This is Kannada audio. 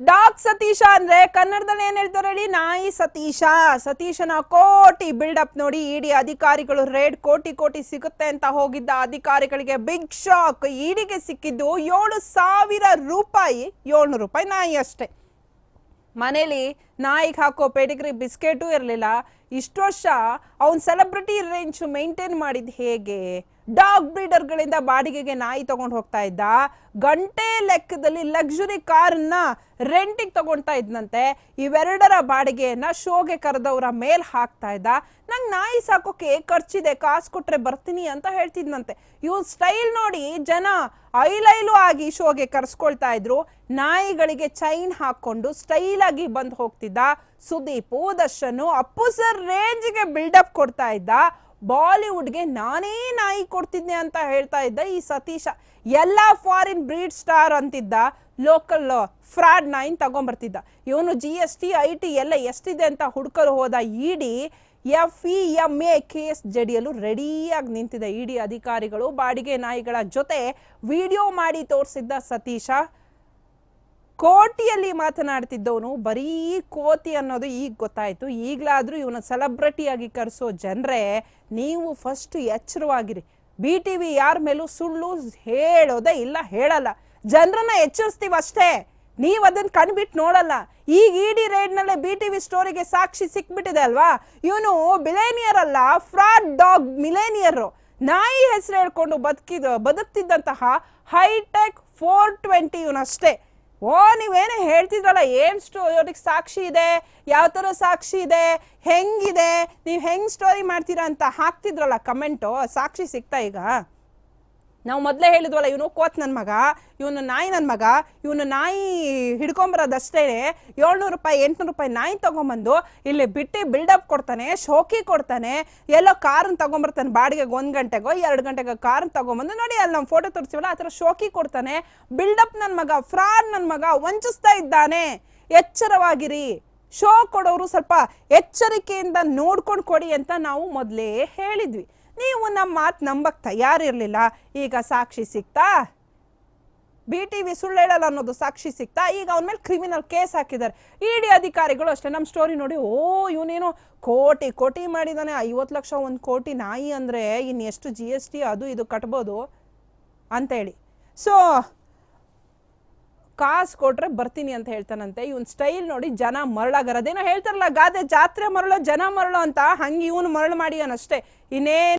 ಡಾಗ್ ಸತೀಶ ಅಂದ್ರೆ ಕನ್ನಡದಲ್ಲಿ ಏನ್ ಹೇಳ್ತಾರೆ ಹೇಳಿ? ನಾಯಿ ಸತೀಶ. ಸತೀಶನ ಕೋಟಿ ಬಿಲ್ಡಪ್ ನೋಡಿ ಇಡಿ ಅಧಿಕಾರಿಗಳು ರೇಡ್ ಕೋಟಿ ಕೋಟಿ ಸಿಗುತ್ತೆ ಅಂತ ಹೋಗಿದ್ದ ಅಧಿಕಾರಿಗಳಿಗೆ ಬಿಗ್ ಶಾಕ್ ಇಡಿಗೆ ಸಿಕ್ಕಿದ್ದು ಏಳು ಸಾವಿರ ರೂಪಾಯಿ ಏಳ್ನೂರು ರೂಪಾಯಿ ನಾಯಿ ಅಷ್ಟೇ. ಮನೇಲಿ ನಾಯಿಗೆ ಹಾಕೋ ಪೆಡಿಗ್ರಿ ಬಿಸ್ಕೆಟೂ ಇರಲಿಲ್ಲ. ಇಷ್ಟು ವರ್ಷ ಅವನ ಸೆಲೆಬ್ರಿಟಿ ರೇಂಜ್ ಮೇಂಟೈನ್ ಮಾಡಿದ್ ಹೇಗೆ? ಡಾಗ್ ಬ್ರೀಡರ್ಗಳಿಂದ ಬಾಡಿಗೆಗೆ ನಾಯಿ ತಗೊಂಡು ಹೋಗ್ತಾ ಇದ್ದ. ಗಂಟೆ ಲೆಕ್ಕದಲ್ಲಿ ಲಕ್ಸುರಿ ಕಾರನ್ನ ರೆಂಟಿಗೆ ತಗೊಳ್ತಾ ಇದ್ನಂತೆ. ಇವೆರಡರ ಬಾಡಿಗೆಯನ್ನ ಶೋಗೆ ಕರೆದವರ ಮೇಲ್ ಹಾಕ್ತಾ ಇದ್ದ. ನಂಗೆ ನಾಯಿ ಸಾಕೋಕೆ ಖರ್ಚಿದೆ ಕಾಸು ಕೊಟ್ರೆ ಬರ್ತೀನಿ ಅಂತ ಹೇಳ್ತಿದ್ನಂತೆ. ಇವನ್ ಸ್ಟೈಲ್ ನೋಡಿ ಜನ ಐಲೈಲು ಆಗಿ ಶೋಗೆ ಕರ್ಸ್ಕೊಳ್ತಾ ಇದ್ರು. ನಾಯಿಗಳಿಗೆ ಚೈನ್ ಹಾಕೊಂಡು ಸ್ಟೈಲ್ ಆಗಿ ಬಂದು ಹೋಗ್ತಿದ್ದ ಸುದೀಪ್ ದರ್ಶನ್ ಅಪ್ಪು ಸರ್ ರೇಂಜ್ಗೆ ಬಿಲ್ಡಪ್ ಕೊಡ್ತಾ ಇದ್ದ. ಬಾಲಿವುಡ್ಗೆ ನಾನೇ ನಾಯಿ ಕೊಡ್ತಿದ್ದೆ ಅಂತ ಹೇಳ್ತಾ ಇದ್ದ ಈ ಸತೀಶ. ಎಲ್ಲ ಫಾರಿನ್ ಬ್ರೀಡ್ ಸ್ಟಾರ್ ಅಂತಿದ್ದ. ಲೋಕಲ್ ಫ್ರಾಡ್ ನಾಯಿನ್ ತಗೊಂಬರ್ತಿದ್ದ. ಇವನು G S T I T ಎಲ್ಲ ಎಷ್ಟಿದೆ ಅಂತ ಹುಡ್ಕಲು ಹೋದ ED F E M A case ಜಡಿಯಲು ರೆಡಿಯಾಗಿ ನಿಂತಿದೆ ಇಡಿ ಅಧಿಕಾರಿಗಳು. ಬಾಡಿಗೆ ನಾಯಿಗಳ ಜೊತೆ ವಿಡಿಯೋ ಮಾಡಿ ತೋರಿಸಿದ್ದ ಸತೀಶ, ಕೋಟಿಯಲ್ಲಿ ಮಾತನಾಡ್ತಿದ್ದವನು, ಬರೀ ಕೋತಿ ಅನ್ನೋದು ಈಗ ಗೊತ್ತಾಯಿತು. ಈಗಲಾದರೂ ಇವನ ಸೆಲೆಬ್ರಿಟಿಯಾಗಿ ಕರೆಸೋ ಜನರೇ, ನೀವು ಫಸ್ಟ್ ಎಚ್ಚರವಾಗಿರಿ. ಬಿ ಟಿ ವಿ ಯಾರ ಮೇಲೂ ಸುಳ್ಳು ಹೇಳೋದೇ ಇಲ್ಲ, ಹೇಳಲ್ಲ. ಜನರನ್ನ ಎಚ್ಚರಿಸ್ತೀವಿ ಅಷ್ಟೇ ನೀವು ಅದನ್ನ ಕಣ್ಬಿಟ್ಟು ನೋಡಲ್ಲ. ಈಗ ಇಡಿ ರೈಡ್ನಲ್ಲೇ ಬಿ ಟಿ ವಿ ಸ್ಟೋರಿಗೆ ಸಾಕ್ಷಿ ಸಿಕ್ಬಿಟ್ಟಿದೆ ಅಲ್ವಾ? ಇವನು ಬಿಲೇನಿಯರ್ ಅಲ್ಲ ಫ್ರಾಡ್ ಡಾಗ್ ಮಿಲೇನಿಯರು ನಾಯಿ ಹೆಸರು ಹೇಳ್ಕೊಂಡು ಬದುಕಿದ, ಬದುಕ್ತಿದ್ದಂತಹ ಹೈಟೆಕ್ ಫೋರ್ ಟ್ವೆಂಟಿ ಇವನಷ್ಟೇ. ಓ, ನೀವೇನೇ ಹೇಳ್ತಿದ್ರಲ್ಲ, ಏನು ಸ್ಟೋರಿಗೆ ಸಾಕ್ಷಿ ಇದೆ? ಯಾವ ಥರ ಸಾಕ್ಷಿ ಇದೆ? ಹೆಂಗಿದೆ? ನೀವು ಹೆಂಗ್ ಸ್ಟೋರಿ ಮಾಡ್ತೀರಾ ಅಂತ ಹಾಕ್ತಿದ್ರಲ್ಲ ಕಮೆಂಟು, ಸಾಕ್ಷಿ ಸಿಗ್ತಾ ಈಗ? ನಾವು ಮೊದಲೇ ಹೇಳಿದ್ವಲ್ಲ, ಇವನು ಕೋತ್ ನನ್ನ ಮಗ, ಇವನು ನಾಯಿ ನನ್ನ ಮಗ, ಇವನು ನಾಯಿ ಹಿಡ್ಕೊಂಬರೋದಷ್ಟೇ ಏಳ್ನೂರು ರೂಪಾಯಿ, ಎಂಟ್ನೂರು ರೂಪಾಯಿ ನಾಯಿ ತೊಗೊಂಬಂದು ಇಲ್ಲಿ ಬಿಟ್ಟು ಬಿಲ್ಡಪ್ ಕೊಡ್ತಾನೆ, ಶೋಕಿ ಕೊಡ್ತಾನೆ. ಎಲ್ಲೋ ಕಾರನ್ನ ತೊಗೊಂಬರ್ತಾನೆ ಬಾಡಿಗೆಗೆ ಒಂದು ಗಂಟೆಗೋ, ಎರಡು ಗಂಟೆಗೋ ಕಾರನ್ನ ತೊಗೊಂಬಂದು ನೋಡಿ, ಅಲ್ಲಿ ನಮ್ಮ ಫೋಟೋ ತೋರಿಸ್ತೀವಲ್ಲ ಆ ಥರ ಶೋಕಿ ಕೊಡ್ತಾನೆ. ಬಿಲ್ಡಪ್ ನನ್ನ ಮಗ ಫ್ರಾಡ್ ನನ್ನ ಮಗ ವಂಚಿಸ್ತಾ ಇದ್ದಾನೆ. ಎಚ್ಚರವಾಗಿರಿ. ಶೋ ಕೊಡೋರು ಸ್ವಲ್ಪ ಎಚ್ಚರಿಕೆಯಿಂದ ನೋಡ್ಕೊಂಡು ಕೊಡಿ ಅಂತ ನಾವು ಮೊದಲೇ ಹೇಳಿದ್ವಿ. ನೀವು ನಮ್ಮ ಮಾತು ನಂಬಕ್ಕೆ ತಯಾರಿರಲಿಲ್ಲ, ಈಗ ಸಾಕ್ಷಿ ಸಿಕ್ತಾ? ಬಿ ಟಿ ವಿ ಸುಳ್ಳು ಹೇಳಲ್ಲ ಅನ್ನೋದು ಸಾಕ್ಷಿ ಸಿಕ್ತಾ? ಈಗ ಅವನ ಮೇಲೆ ಕ್ರಿಮಿನಲ್ ಕೇಸ್ ಹಾಕಿದ್ದಾರೆ. ಇಡಿ ಅಧಿಕಾರಿಗಳು ಅಷ್ಟೇ ನಮ್ಮ ಸ್ಟೋರಿ ನೋಡಿ, ಓ, ಇವನೇನೋ ಕೋಟಿ ಕೋಟಿ ಮಾಡಿದಾನೆ, ಐವತ್ತು ಲಕ್ಷ, ಒಂದು ಕೋಟಿ ನಾಯಿ ಅಂದರೆ ಇನ್ನು ಎಷ್ಟು ಜಿ ಎಸ್ ಟಿ ಅದು ಇದು ಕಟ್ಬೋದು ಅಂತೇಳಿ ಸೊ ಕಾಸು ಕೊಟ್ರೆ ಬರ್ತೀನಿ ಅಂತ ಹೇಳ್ತಾನಂತೆ. ಇವನ್ ಸ್ಟೈಲ್ ನೋಡಿ ಜನ ಮರಳಾಗರ. ಅದೇನೋ ಹೇಳ್ತಾರಲ್ಲ, ಗಾದೆ ಜಾತ್ರೆ ಮರಳು, ಜನ ಮರಳು ಅಂತ, ಹಂಗೆ ಇವನು ಮರಳು ಮಾಡಿ ಅಷ್ಟೇ ಇನ್ನೇನು